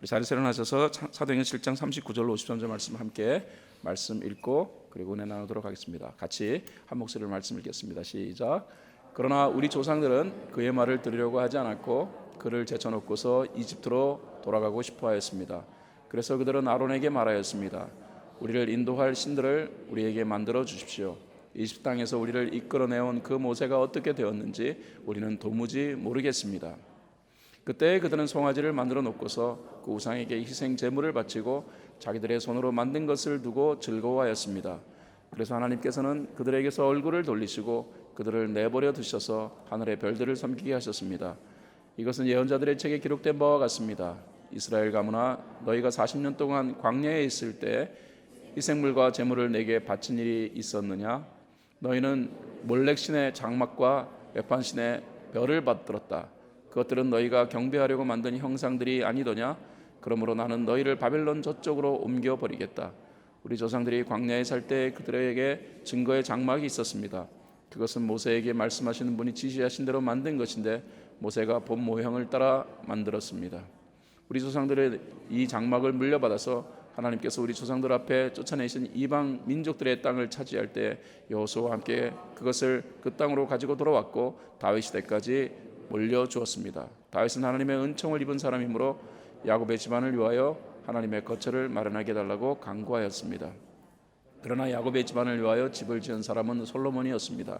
우리 자리에서 일어나셔서 차- 사도행전 7장 39절로 53절 말씀 함께 말씀 읽고 그리고 은혜 나누도록 하겠습니다. 같이 한 목소리로 말씀 읽겠습니다. 시작. 그러나 우리 조상들은 그의 말을 들으려고 하지 않았고 그를 제쳐놓고서 이집트로 돌아가고 싶어하였습니다. 그래서 그들은 아론에게 말하였습니다. 우리를 인도할 신들을 우리에게 만들어 주십시오. 이집트 땅에서 우리를 이끌어내온 그 모세가 어떻게 되었는지 우리는 도무지 모르겠습니다. 그때 그들은 송아지를 만들어 놓고서 그 우상에게 희생 제물을 바치고 자기들의 손으로 만든 것을 두고 즐거워하였습니다. 그래서 하나님께서는 그들에게서 얼굴을 돌리시고 그들을 내버려 두셔서 하늘의 별들을 섬기게 하셨습니다. 이것은 예언자들의 책에 기록된 바와 같습니다. 이스라엘 가문아 너희가 40년 동안 광야에 있을 때 희생물과 제물을 내게 바친 일이 있었느냐? 너희는 몰렉 신의 장막과 외판 신의 별을 받들었다. 그것들은 너희가 경배하려고 만든 형상들이 아니더냐? 그러므로 나는 너희를 바벨론 저쪽으로 옮겨 버리겠다. 우리 조상들이 광야에 살 때 그들에게 증거의 장막이 있었습니다. 그것은 모세에게 말씀하시는 분이 지시하신 대로 만든 것인데 모세가 본 모형을 따라 만들었습니다. 우리 조상들의 이 장막을 물려받아서 하나님께서 우리 조상들 앞에 쫓아내신 이방 민족들의 땅을 차지할 때 여호수아와 함께 그것을 그 땅으로 가지고 돌아왔고 다윗 시대까지 몰려 주었습니다. 다윗은 하나님의 은총을 입은 사람이므로 야곱의 집안을 위하여 하나님의 거처를 마련하게 해달라고 강구하였습니다. 그러나 야곱의 집안을 위하여 집을 지은 사람은 솔로몬이었습니다.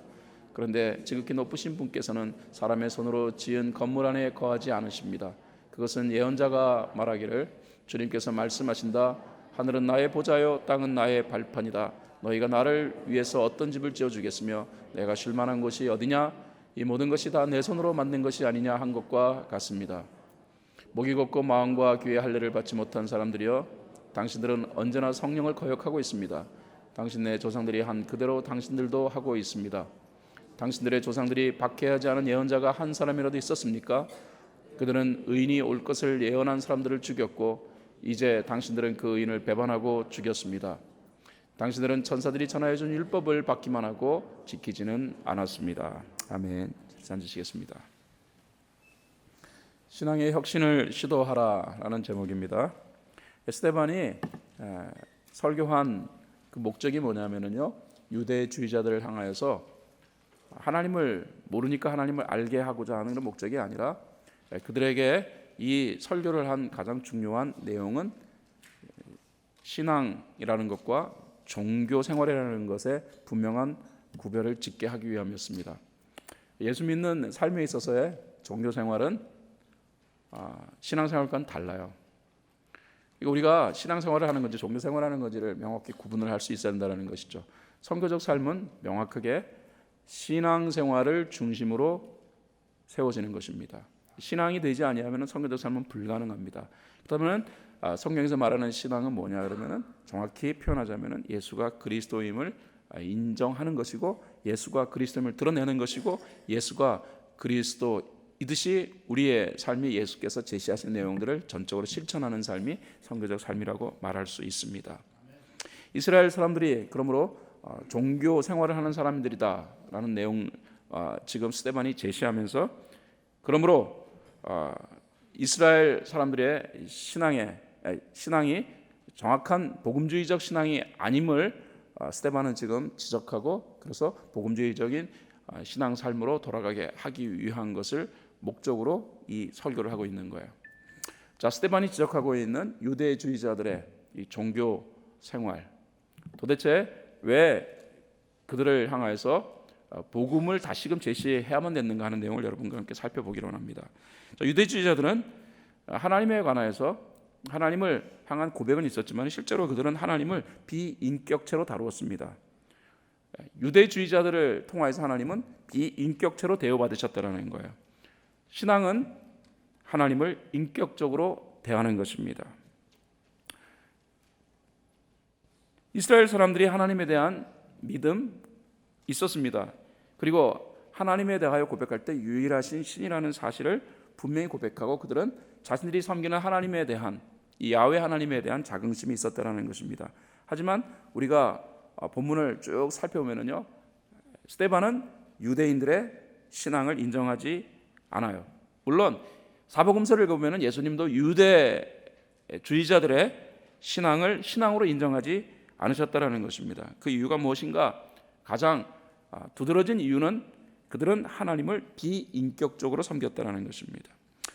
그런데 지극히 높으신 분께서는 사람의 손으로 지은 건물 안에 거하지 않으십니다. 그것은 예언자가 말하기를 주님께서 말씀하신다. 하늘은 나의 보좌요, 땅은 나의 발판이다. 너희가 나를 위해서 어떤 집을 지어 주겠으며 내가 쉴 만한 곳이 어디냐? 이 모든 것이 다 내 손으로 만든 것이 아니냐 한 것과 같습니다. 목이 걷고 마음과 귀의 할례를 받지 못한 사람들이여 당신들은 언제나 성령을 거역하고 있습니다. 당신네 조상들이 한 그대로 당신들도 하고 있습니다. 당신들의 조상들이 박해하지 않은 예언자가 한 사람이라도 있었습니까? 그들은 의인이 올 것을 예언한 사람들을 죽였고 이제 당신들은 그 의인을 배반하고 죽였습니다. 당신들은 천사들이 전하여 준 율법을 받기만 하고 지키지는 않았습니다. 아멘. 앉으시겠습니다. 신앙의 혁신을 시도하라라는 제목입니다. 에스테반이 에, 설교한 그 목적이 뭐냐면은요 유대주의자들을 향하여서 하나님을 모르니까 하나님을 알게 하고자 하는 그런 목적이 아니라 에, 그들에게 이 설교를 한 가장 중요한 내용은 신앙이라는 것과 종교 생활이라는 것에 분명한 구별을 짓게 하기 위함이었습니다. 예수 믿는 삶에 있어서의 종교 생활은 아, 신앙생활과는 달라요. 우리가 신앙생활을 하는 건지 종교 생활하는 건지를 명확히 구분을 할 수 있어야 한다는 것이죠. 선교적 삶은 명확하게 신앙생활을 중심으로 세워지는 것입니다. 신앙이 되지 아니하면 선교적 삶은 불가능합니다. 그러면 아, 성경에서 말하는 신앙은 뭐냐 그러면은 정확히 표현하자면은 예수가 그리스도임을 아, 인정하는 것이고 예수가 그리스도임을 드러내는 것이고 예수가 그리스도이듯이 우리의 삶이 예수께서 제시하신 내용들을 전적으로 실천하는 삶이 선교적 삶이라고 말할 수 있습니다. 이스라엘 사람들이 그러므로 어, 종교 생활을 하는 사람들이다라는 내용 어, 지금 스테반이 제시하면서 그러므로 어, 이스라엘 사람들의 신앙의 신앙이 정확한 복음주의적 신앙이 아님을 어, 스테반은 지금 지적하고 그래서 복음주의적인 어, 신앙 삶으로 돌아가게 하기 위한 것을 목적으로 이 설교를 하고 있는 거예요. 자, 스테반이 지적하고 있는 유대주의자들의 이 종교 생활 도대체 왜 그들을 향하여서 어, 복음을 다시금 제시해야만 됐는가 하는 내용을 여러분과 함께 살펴보기로 합니다. 자, 유대주의자들은 하나님에 관하여서 하나님을 향한 고백은 있었지만 실제로 그들은 하나님을 비인격체로 다루었습니다. 유대주의자들을 통하여서 하나님은 비인격체로 대우받으셨다라는 거예요. 신앙은 하나님을 인격적으로 대하는 것입니다. 이스라엘 사람들이 하나님에 대한 믿음 있었습니다. 그리고 하나님에 대하여 고백할 때 유일하신 신이라는 사실을 분명히 고백하고 그들은 자신들이 섬기는 하나님에 대한 이 야훼 하나님에 대한 자긍심이 있었다라는 것입니다. 하지만 우리가 어, 본문을 쭉 살펴보면은요, 스테반은 유대인들의 신앙을 인정하지 않아요. 물론 사복음서를 보면은 예수님도 유대 주의자들의 신앙을 신앙으로 인정하지 않으셨다라는 것입니다. 그 이유가 무엇인가? 가장 아, 두드러진 이유는 그들은 하나님을 비인격적으로 섬겼다라는 것입니다.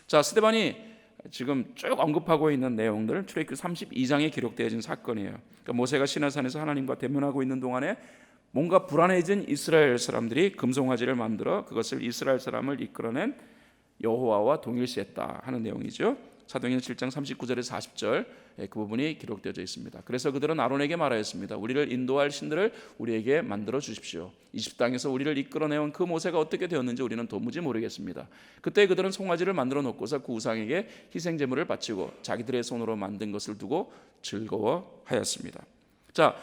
자, 스테반이 지금 쭉 언급하고 있는 내용들 출애굽기 32장에 기록되어진 사건이에요. 그러니까 모세가 시내산에서 하나님과 대면하고 있는 동안에 뭔가 불안해진 이스라엘 사람들이 금송아지를 만들어 그것을 이스라엘 사람을 이끌어낸 여호와와 동일시했다 하는 내용이죠. 사도행전 7장 39절에서 40절 예, 그 부분이 기록되어 있습니다. 그래서 그들은 아론에게 말하였습니다. 우리를 인도할 신들을 우리에게 만들어 주십시오. 이집 땅에서 우리를 이끌어내온 그 모세가 어떻게 되었는지 우리는 도무지 모르겠습니다. 그때 그들은 송아지를 만들어 놓고서 그 우상에게 희생 제물을 바치고 자기들의 손으로 만든 것을 두고 즐거워하였습니다. 자,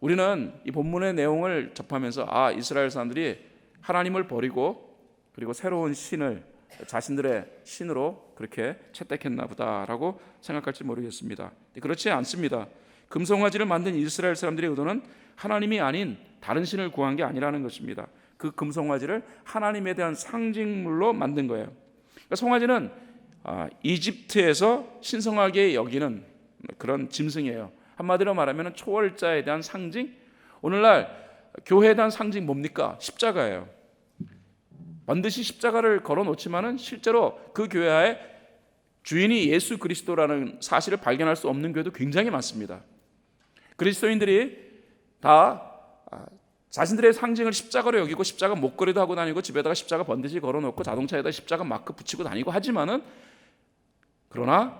우리는 이 본문의 내용을 접하면서 아 이스라엘 사람들이 하나님을 버리고 그리고 새로운 신을 자신들의 신으로 그렇게 채택했나 보다라고 생각할지 모르겠습니다. 그렇지 않습니다. 금송아지를 만든 이스라엘 사람들의 의도는 하나님이 아닌 다른 신을 구한 게 아니라는 것입니다. 그 금송아지를 하나님에 대한 상징물로 만든 거예요. 그러니까 송아지는 아, 이집트에서 신성하게 여기는 그런 짐승이에요. 한마디로 말하면 초월자에 대한 상징. 오늘날 교회에 대한 상징 뭡니까? 십자가예요. 반드시 십자가를 걸어 놓지만은 실제로 그 교회에 주인이 예수 그리스도라는 사실을 발견할 수 없는 교회도 굉장히 많습니다. 그리스도인들이 다 아, 자신들의 상징을 십자가로 여기고 십자가 목걸이도 하고 다니고 집에다가 십자가 번듯이 걸어놓고 자동차에다 십자가 마크 붙이고 다니고 하지만은 그러나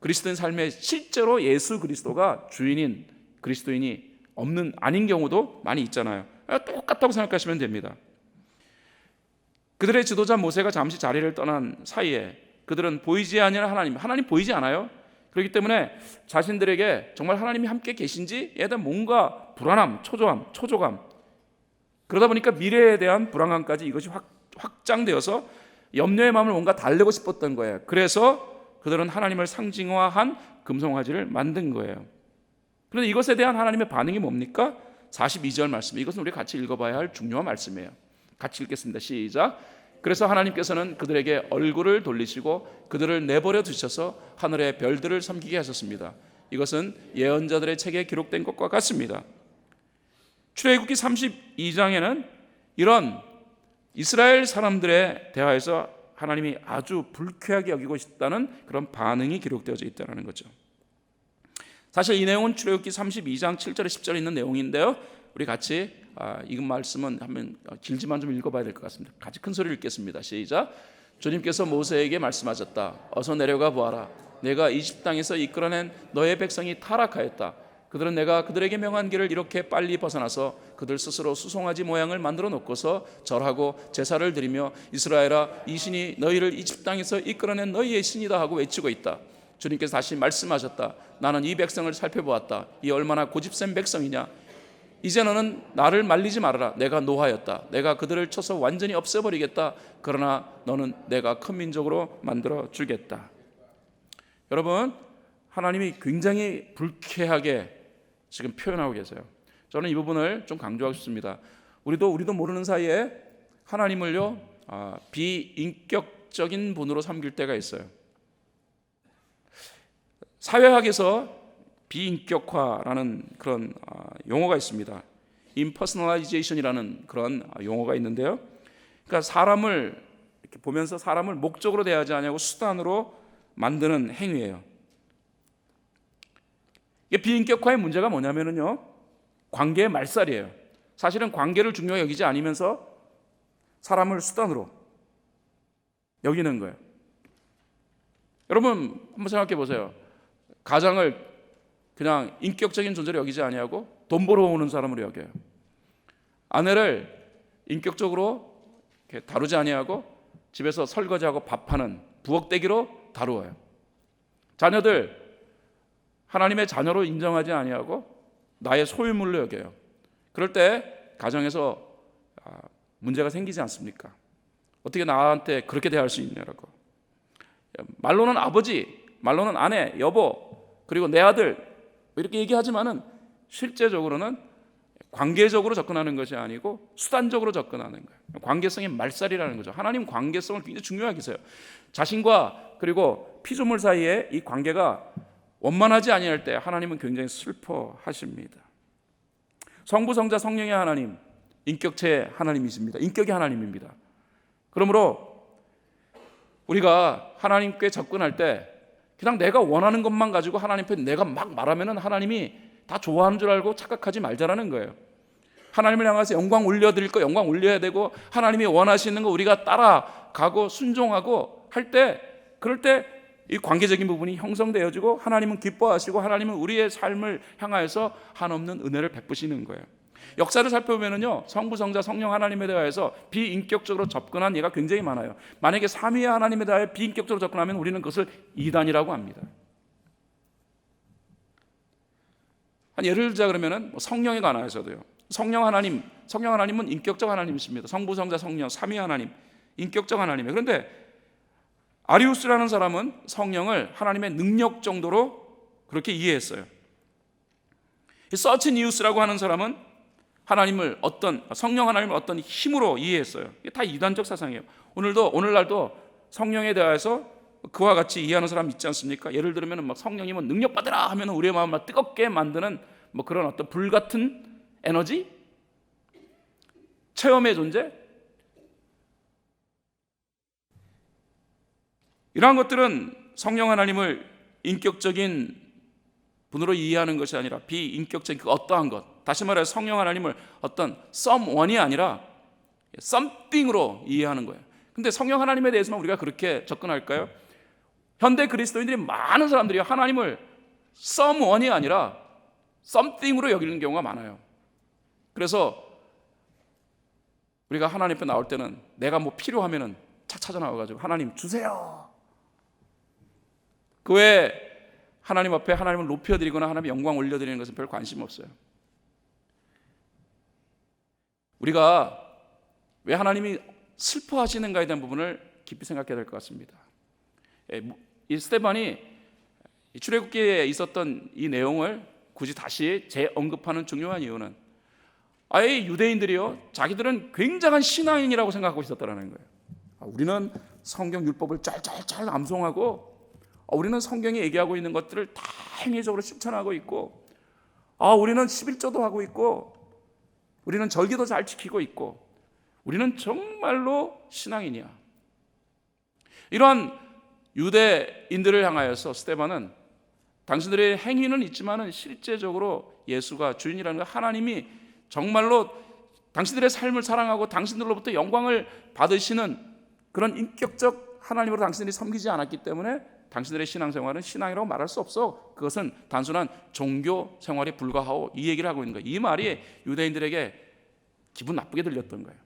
그리스도인 삶에 실제로 예수 그리스도가 주인인 그리스도인이 없는 아닌 경우도 많이 있잖아요. 똑같다고 생각하시면 됩니다. 그들의 지도자 모세가 잠시 자리를 떠난 사이에 그들은 보이지 않는 하나님, 하나님 보이지 않아요. 그렇기 때문에 자신들에게 정말 하나님이 함께 계신지에 대한 뭔가 불안함, 초조함, 초조감. 그러다 보니까 미래에 대한 불안감까지 이것이 확, 확장되어서 염려의 마음을 뭔가 달래고 싶었던 거예요. 그래서 그들은 하나님을 상징화한 금송아지를 만든 거예요. 그런데 이것에 대한 하나님의 반응이 뭡니까? 42절 말씀. 이것은 우리 같이 읽어봐야 할 중요한 말씀이에요. 같이 읽겠습니다. 시작. 그래서 하나님께서는 그들에게 얼굴을 돌리시고 그들을 내버려 두셔서 하늘의 별들을 섬기게 하셨습니다. 이것은 예언자들의 책에 기록된 것과 같습니다. 출애굽기 32장에는 이런 이스라엘 사람들의 대화에서 하나님이 아주 불쾌하게 여기고 있다는 그런 반응이 기록되어져 있다는 거죠. 사실 이 내용은 출애굽기 32장 7절에 10절에 있는 내용인데요. 우리 같이 아, 이 말씀은 한번 길지만 좀 읽어봐야 될 것 같습니다. 같이 큰 소리를 읽겠습니다. 시작. 주님께서 모세에게 말씀하셨다. 어서 내려가 보아라. 내가 이집 땅에서 이끌어낸 너의 백성이 타락하였다. 그들은 내가 그들에게 명한 길을 이렇게 빨리 벗어나서 그들 스스로 수송아지 모양을 만들어 놓고서 절하고 제사를 드리며 이스라엘아 이 신이 너희를 이집 땅에서 이끌어낸 너희의 신이다 하고 외치고 있다. 주님께서 다시 말씀하셨다. 나는 이 백성을 살펴보았다. 이 얼마나 고집센 백성이냐. 이제 너는 나를 말리지 말아라. 내가 노하였다. 내가 그들을 쳐서 완전히 없애버리겠다. 그러나 너는 내가 큰 민족으로 만들어 주겠다. 여러분, 하나님이 굉장히 불쾌하게 지금 표현하고 계세요. 저는 이 부분을 좀 강조하고 싶습니다. 우리도 우리도 모르는 사이에 하나님을요 아, 비인격적인 분으로 섬길 때가 있어요. 사회학에서 비인격화라는 그런 아, 용어가 있습니다. impersonalization이라는 그런 아, 용어가 있는데요. 그러니까 사람을 이렇게 보면서 사람을 목적으로 대하지 않냐고 수단으로 만드는 행위예요. 이게 비인격화의 문제가 뭐냐면요. 관계의 말살이에요. 사실은 관계를 중요하게 여기지 않으면서 사람을 수단으로 여기는 거예요. 여러분 한번 생각해 보세요. 가장을 그냥 인격적인 존재로 여기지 아니하고 돈 벌어오는 사람으로 여겨요. 아내를 인격적으로 다루지 아니하고 집에서 설거지하고 밥하는 부엌대기로 다루어요. 자녀들 하나님의 자녀로 인정하지 아니하고 나의 소유물로 여겨요. 그럴 때 가정에서 아, 문제가 생기지 않습니까? 어떻게 나한테 그렇게 대할 수 있냐라고. 말로는 아버지, 말로는 아내, 여보, 그리고 내 아들 이렇게 얘기하지만은 실제적으로는 관계적으로 접근하는 것이 아니고 수단적으로 접근하는 거예요. 관계성의 말살이라는 거죠. 하나님 관계성을 굉장히 중요하게 세요. 자신과 그리고 피조물 사이에 이 관계가 원만하지 아니할 때 하나님은 굉장히 슬퍼하십니다. 성부 성자 성령의 하나님 인격체 하나님이십니다. 인격의 하나님입니다. 그러므로 우리가 하나님께 접근할 때 그냥 내가 원하는 것만 가지고 하나님 앞에 내가 막 말하면은 하나님이 다 좋아하는 줄 알고 착각하지 말자라는 거예요. 하나님을 향해서 영광 올려드릴 거 영광 올려야 되고 하나님이 원하시는 거 우리가 따라가고 순종하고 할 때 그럴 때 이 관계적인 부분이 형성되어지고 하나님은 기뻐하시고 하나님은 우리의 삶을 향하여서 한없는 은혜를 베푸시는 거예요. 역사를 살펴보면은요 성부 성자 성령 하나님에 대하여서 비인격적으로 접근한 예가 굉장히 많아요. 만약에 삼위의 하나님에 대하여 비인격적으로 접근하면 우리는 그것을 이단이라고 합니다. 한 예를 들자 그러면은 뭐 성령에 관하여서도요. 성령 하나님, 성령 하나님은 인격적 하나님이십니다. 성부 성자 성령 삼위 하나님, 인격적 하나님이에요. 그런데 아리우스라는 사람은 성령을 하나님의 능력 정도로 그렇게 이해했어요. 서치 니우스라고 하는 사람은 하나님을 어떤 성령 하나님을 어떤 힘으로 이해했어요. 이게 다 이단적 사상이에요. 오늘도 오늘날도 성령에 대해서 그와 같이 이해하는 사람 있지 않습니까? 예를 들면 막 성령이 뭐 능력 받으라 하면 우리의 마음을 뜨겁게 만드는 뭐 그런 어떤 불 같은 에너지, 체험의 존재, 이러한 것들은 성령 하나님을 인격적인 분으로 이해하는 것이 아니라 비인격적인 그 어떠한 것. 다시 말해 성령 하나님을 어떤 someone이 아니라 something으로 이해하는 거예요. 근데 성령 하나님에 대해서만 우리가 그렇게 접근할까요? 현대 그리스도인들이 많은 사람들이 하나님을 someone이 아니라 something으로 여기는 경우가 많아요. 그래서 우리가 하나님 앞에 나올 때는 내가 뭐 필요하면은 착 찾아 나와가지고 하나님 주세요. 그 외에 하나님 앞에 하나님을 높여드리거나 하나님의 영광 올려드리는 것은 별 관심 없어요. 우리가 왜 하나님이 슬퍼하시는가에 대한 부분을 깊이 생각해야 될 것 같습니다. 예, 이 스테반이 출애굽기에 있었던 이 내용을 굳이 다시 재언급하는 중요한 이유는 아예 유대인들이요 자기들은 굉장한 신앙인이라고 생각하고 있었다는 거예요. 아, 우리는 성경 율법을 짤짤짤 암송하고 아, 우리는 성경이 얘기하고 있는 것들을 다 행위적으로 실천하고 있고 아 우리는 11조도 하고 있고 우리는 절기도 잘 지키고 있고 우리는 정말로 신앙인이야. 이러한 유대인들을 향하여서 스테반은 당신들의 행위는 있지만은 실제적으로 예수가 주인이라는 것 하나님이 정말로 당신들의 삶을 사랑하고 당신들로부터 영광을 받으시는 그런 인격적 하나님으로 당신들이 섬기지 않았기 때문에 당신들의 신앙생활은 신앙이라고 말할 수 없어. 그것은 단순한 종교 생활에 불과하오. 이 얘기를 하고 있는 거예요. 이 말이 유대인들에게 기분 나쁘게 들렸던 거예요.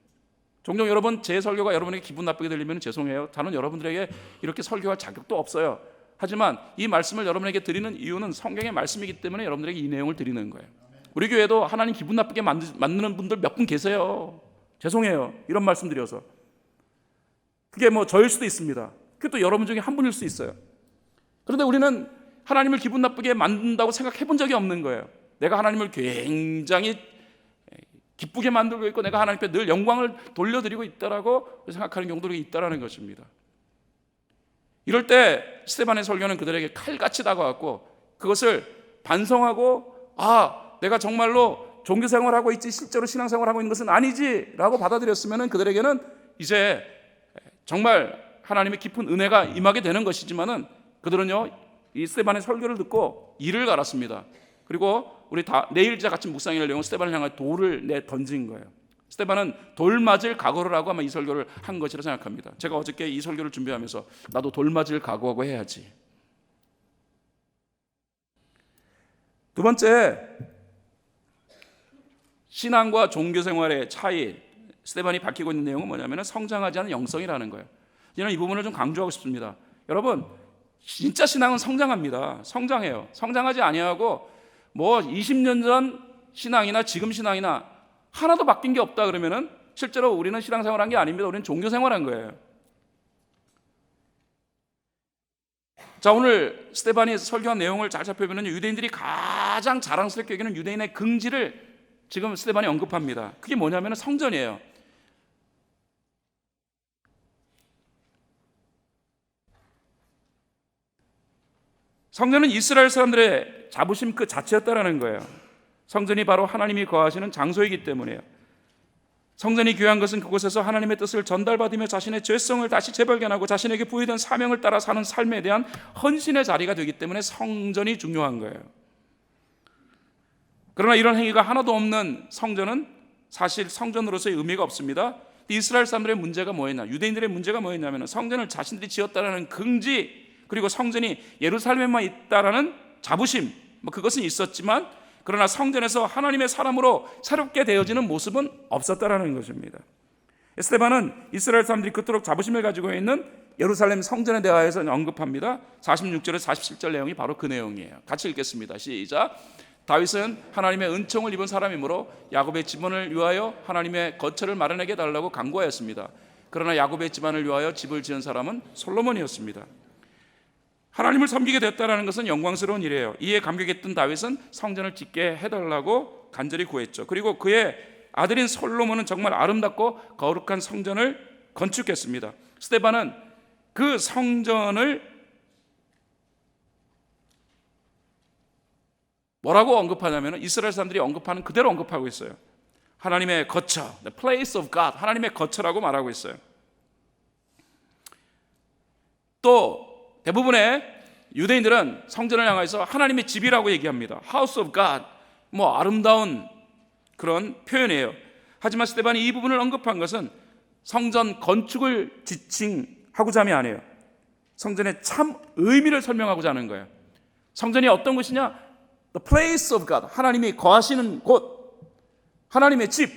종종 여러분 제 설교가 여러분에게 기분 나쁘게 들리면 죄송해요. 저는 여러분들에게 이렇게 설교할 자격도 없어요. 하지만 이 말씀을 여러분에게 드리는 이유는 성경의 말씀이기 때문에 여러분들에게 이 내용을 드리는 거예요. 우리 교회도 하나님 기분 나쁘게 만드는 분들 몇 분 계세요. 죄송해요. 이런 말씀 드려서. 그게 뭐 저일 수도 있습니다. 그게 또 여러분 중에 한 분일 수 있어요. 그런데 우리는 하나님을 기분 나쁘게 만든다고 생각해 본 적이 없는 거예요. 내가 하나님을 굉장히 기쁘게 만들고 있고 내가 하나님께 늘 영광을 돌려드리고 있다라고 생각하는 경우들이 있다라는 것입니다. 이럴 때 스테반의 설교는 그들에게 칼같이 다가왔고 그것을 반성하고 아 내가 정말로 종교 생활 하고 있지 실제로 신앙 생활 하고 있는 것은 아니지라고 받아들였으면 그들에게는 이제 정말 하나님의 깊은 은혜가 임하게 되는 것이지만은 그들은요 이 스테반의 설교를 듣고 이를 갈았습니다. 그리고 우리 다 내일자 같이 내용 스테반을 향해 돌을 내 던진 거예요. 스테반은 돌 맞을 각오를 하고 아마 이 설교를 한 것이라 생각합니다. 제가 어저께 이 설교를 준비하면서 나도 돌 맞을 각오하고 해야지. 두 번째 신앙과 종교 생활의 차이 스테반이 밝히고 있는 내용은 뭐냐면 성장하지 않은 영성이라는 거예요. 저는 이 부분을 좀 강조하고 싶습니다. 여러분 진짜 신앙은 성장합니다. 성장해요. 성장하지 아니하고 뭐 20년 전 신앙이나 지금 신앙이나 하나도 바뀐 게 없다 그러면은 실제로 우리는 신앙생활한 게 아닙니다. 우리는 종교생활한 거예요. 자 오늘 스테반이 설교한 내용을 잘 살펴보면 유대인들이 가장 자랑스럽게 여기는 유대인의 긍지를 지금 스테반이 언급합니다. 그게 뭐냐면 성전이에요. 성전은 이스라엘 사람들의 자부심 그 자체였다라는 거예요. 성전이 바로 하나님이 거하시는 장소이기 때문에요. 성전이 귀한 것은 그곳에서 하나님의 뜻을 전달받으며 자신의 죄성을 다시 재발견하고 자신에게 부여된 사명을 따라 사는 삶에 대한 헌신의 자리가 되기 때문에 성전이 중요한 거예요. 그러나 이런 행위가 하나도 없는 성전은 사실 성전으로서의 의미가 없습니다. 이스라엘 사람들의 문제가 뭐였냐? 유대인들의 문제가 뭐였냐면 성전을 자신들이 지었다라는 긍지 그리고 성전이 예루살렘에만 있다라는 자부심 뭐 그것은 있었지만 그러나 성전에서 하나님의 사람으로 새롭게 되어지는 모습은 없었다라는 것입니다. 에스테반은 이스라엘 사람들이 그토록 자부심을 가지고 있는 예루살렘 성전에 대하여서 언급합니다. 46절에 47절 내용이 바로 그 내용이에요. 같이 읽겠습니다. 시작. 다윗은 하나님의 은총을 입은 사람이므로 야곱의 집안을 위하여 하나님의 거처를 마련하게 달라고 간구하였습니다. 그러나 야곱의 집안을 위하여 집을 지은 사람은 솔로몬이었습니다. 하나님을 섬기게 됐다는 것은 영광스러운 일이에요. 이에 감격했던 다윗은 성전을 짓게 해달라고 간절히 구했죠. 그리고 그의 아들인 솔로몬은 정말 아름답고 거룩한 성전을 건축했습니다. 스테반은 그 성전을 뭐라고 언급하냐면 이스라엘 사람들이 언급하는 그대로 언급하고 있어요. 하나님의 거처, the place of God, 하나님의 거처라고 말하고 있어요. 또 대부분의 유대인들은 성전을 향해서 하나님의 집이라고 얘기합니다. House of God, 뭐 아름다운 그런 표현이에요. 하지만 스테반이 이 부분을 언급한 것은 성전 건축을 지칭하고자 함이 아니에요. 성전의 참 의미를 설명하고자 하는 거예요. 성전이 어떤 것이냐? The place of God. 하나님이 거하시는 곳. 하나님의 집.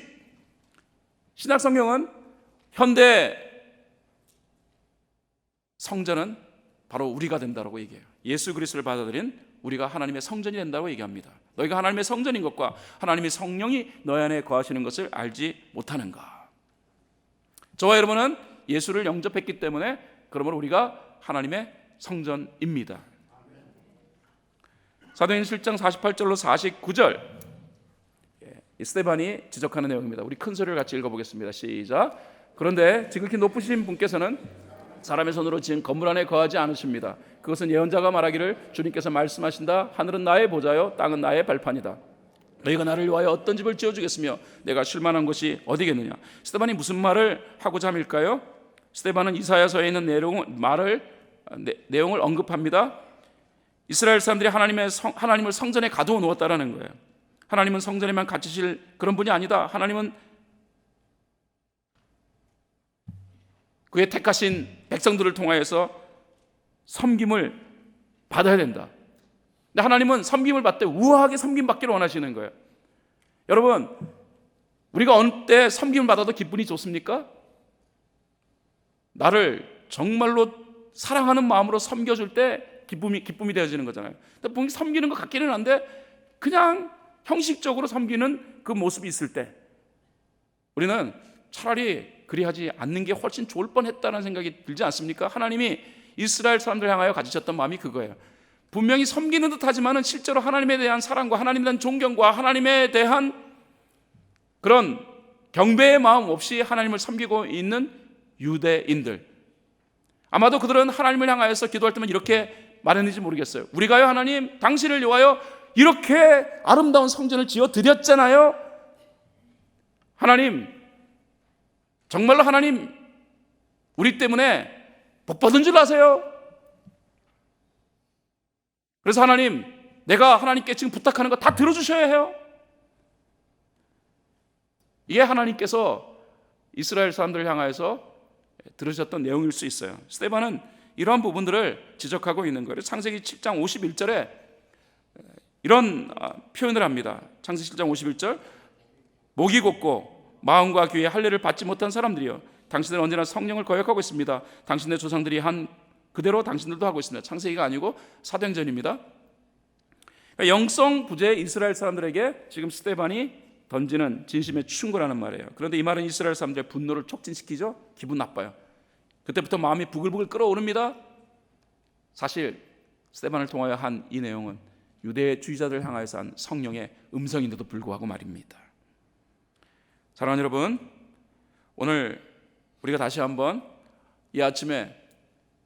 신약 성경은 현대 성전은 바로 우리가 된다고 얘기해요. 예수 그리스도를 받아들인 우리가 하나님의 성전이 된다고 얘기합니다. 너희가 하나님의 성전인 것과 하나님의 성령이 너희 안에 거하시는 것을 알지 못하는가? 저와 여러분은 예수를 영접했기 때문에 그러므로 우리가 하나님의 성전입니다. 사도행 7장 48절로 49절 예, 스테반이 지적하는 내용입니다. 우리 큰 소리를 같이 읽어보겠습니다. 시작. 그런데 지극히 높으신 분께서는 사람의 손으로 지은 건물 안에 거하지 않으십니다. 그것은 예언자가 말하기를 주님께서 말씀하신다. 하늘은 나의 보좌요, 땅은 나의 발판이다. 너희가 나를 위하여 어떤 집을 지어주겠으며 내가 쉴만한 곳이 어디겠느냐? 스테반이 무슨 말을 하고자 함일까요? 스테반은 이사야서에 있는 내용 말을 내, 내용을 언급합니다. 이스라엘 사람들이 하나님의 성, 하나님을 성전에 가두어 놓았다라는 거예요. 하나님은 성전에만 갇히실 그런 분이 아니다. 하나님은 그의 택하신 백성들을 통하여서 섬김을 받아야 된다. 근데 하나님은 섬김을 받되 우아하게 섬김 받기를 원하시는 거예요. 여러분, 우리가 어느 때 섬김을 받아도 기분이 좋습니까? 나를 정말로 사랑하는 마음으로 섬겨줄 때 기쁨이 기쁨이 되어지는 거잖아요. 근데 섬기는 것 같기는 한데 그냥 형식적으로 섬기는 그 모습이 있을 때 우리는 차라리 그리하지 않는 게 훨씬 좋을 뻔했다는 생각이 들지 않습니까? 하나님이 이스라엘 사람들 향하여 가지셨던 마음이 그거예요. 분명히 섬기는 듯하지만은 실제로 하나님에 대한 사랑과 하나님에 대한 존경과 하나님에 대한 그런 경배의 마음 없이 하나님을 섬기고 있는 유대인들. 아마도 그들은 하나님을 향하여서 기도할 때면 이렇게 말했는지 모르겠어요. 우리가요, 하나님, 당신을 위하여 이렇게 아름다운 성전을 지어 드렸잖아요. 하나님, 정말로 하나님, 우리 때문에 복 받은 줄 아세요? 그래서 하나님, 내가 하나님께 지금 부탁하는 거 다 들어주셔야 해요. 이게 하나님께서 이스라엘 사람들을 향하여서 들으셨던 내용일 수 있어요. 스테반은 이러한 부분들을 지적하고 있는 거예요. 창세기 7장 51절에 이런 아, 표현을 합니다. 창세기 7장 51절 목이 곧고 마음과 귀에 할례를 받지 못한 사람들이요 당신들은 언제나 성령을 거역하고 있습니다. 당신의 조상들이 한 그대로 당신들도 하고 있습니다. 창세기가 아니고 사도전입니다. 그러니까 영성 부재 이스라엘 사람들에게 지금 스테반이 던지는 진심의 충고라는 말이에요. 그런데 이 말은 이스라엘 사람들의 분노를 촉진시키죠. 기분 나빠요. 그때부터 마음이 부글부글 끓어오릅니다. 사실 스테반을 통하여 한 이 내용은 유대주의자들 향하여서 한 성령의 음성인데도 불구하고 말입니다. 사랑하는 여러분, 오늘 우리가 다시 한번 이 아침에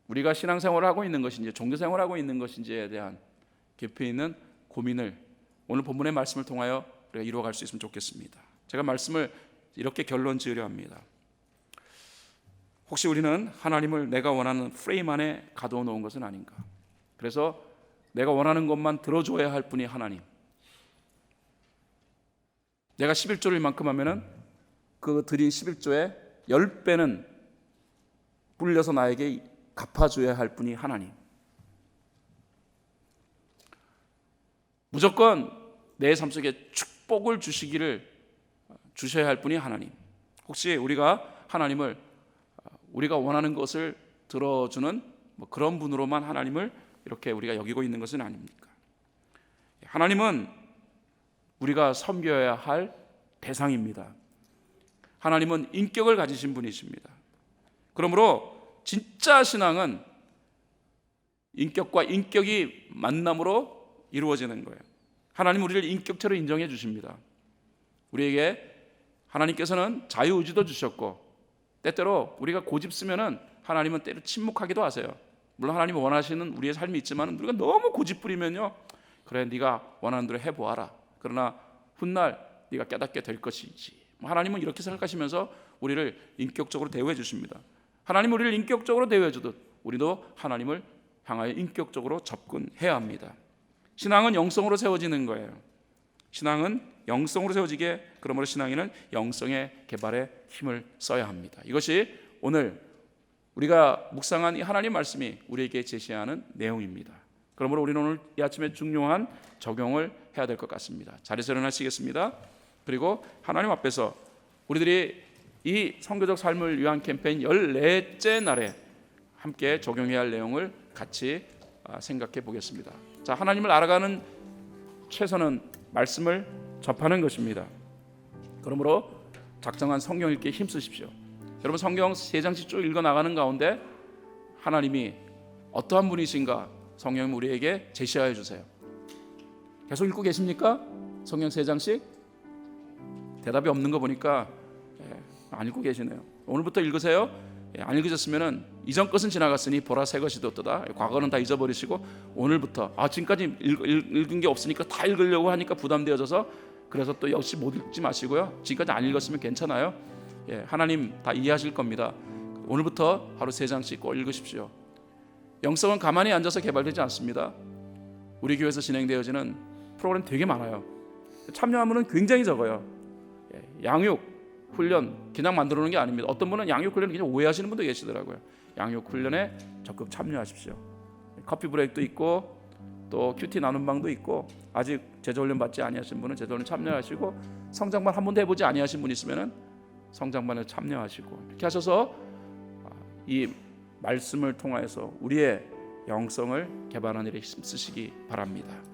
우리가 신앙생활을 하고 있는 것인지 종교생활을 하고 있는 것인지에 대한 깊이 있는 고민을 오늘 본문의 말씀을 통하여 우리가 이루어갈 수 있으면 좋겠습니다. 제가 말씀을 이렇게 결론 지으려 합니다. 혹시 우리는 하나님을 내가 원하는 프레임 안에 가두어 놓은 것은 아닌가? 그래서 내가 원하는 것만 들어줘야 할 분이 하나님. 내가 11조를 이만큼 하면은 그 드린 11조의 10배는 불려서 나에게 갚아줘야 할 분이 하나님. 무조건 내 삶 속에 축복을 주시기를 주셔야 할 분이 하나님. 혹시 우리가 하나님을 우리가 원하는 것을 들어주는 뭐 그런 분으로만 하나님을 이렇게 우리가 여기고 있는 것은 아닙니까? 하나님은 우리가 섬겨야 할 대상입니다. 하나님은 인격을 가지신 분이십니다. 그러므로 진짜 신앙은 인격과 인격이 만남으로 이루어지는 거예요. 하나님 우리를 인격체로 인정해 주십니다. 우리에게 하나님께서는 자유의지도 주셨고 때때로 우리가 고집 쓰면은 하나님은 때로 침묵하기도 하세요. 물론 하나님이 원하시는 우리의 삶이 있지만 우리가 너무 고집 부리면요. 그래 네가 원하는 대로 해 보아라. 그러나 훗날 네가 깨닫게 될 것이지. 뭐 하나님은 이렇게 생각하시면서 우리를 인격적으로 대우해 주십니다. 하나님 우리를 인격적으로 대우해 주듯 우리도 하나님을 향하여 인격적으로 접근해야 합니다. 신앙은 영성으로 세워지는 거예요. 신앙은 영성으로 세워지게 그러므로 신앙인은 영성의 개발에 힘을 써야 합니다. 이것이 오늘 우리가 묵상한 이 하나님 말씀이 우리에게 제시하는 내용입니다. 그러므로 우리는 오늘 이 아침에 중요한 적용을 해야 될 것 같습니다. 자리에서 일어나시겠습니다. 그리고 하나님 앞에서 우리들이 이 성교적 삶을 위한 캠페인 14째 날에 함께 적용해야 할 내용을 같이 아, 생각해 보겠습니다. 자, 하나님을 알아가는 최선은 말씀을 접하는 것입니다. 그러므로 작정한 성경 읽기에 힘쓰십시오. 여러분 성경 세 장씩 쭉 읽어 나가는 가운데 하나님이 어떠한 분이신가 성경 우리에게 제시하여 주세요. 계속 읽고 계십니까? 성경 세 장씩 대답이 없는 거 보니까 예, 안 읽고 계시네요. 오늘부터 읽으세요. 예, 안 읽으셨으면은 이전 것은 지나갔으니 보라 새 것이 되었다. 과거는 다 잊어버리시고 오늘부터 아 지금까지 읽, 읽, 은 게 없으니까 다 읽으려고 하니까 부담되어져서 그래서 또 역시 못 읽지 마시고요. 지금까지 안 읽었으면 괜찮아요. 예, 하나님 다 이해하실 겁니다. 오늘부터 하루 세 장씩 꼭 읽으십시오. 영성은 가만히 앉아서 개발되지 않습니다. 우리 교회에서 진행되어지는 프로그램 되게 많아요. 참여하면은 굉장히 적어요. 예, 양육 훈련 그냥 만들어 놓은 게 아닙니다. 어떤 분은 양육 훈련 그냥 오해하시는 분도 계시더라고요. 양육 훈련에 적극 참여하십시오. 커피 브레이크도 있고 또 큐티 나눔 방도 있고 아직 제자 훈련 받지 아니하신 분은 제자 훈련 참여하시고 성장반 한 번도 해보지 아니하신 분 있으면은 성장반에 참여하시고 이렇게 하셔서 이 말씀을 통하여서 우리의 영성을 개발하는 일에 힘쓰시기 바랍니다.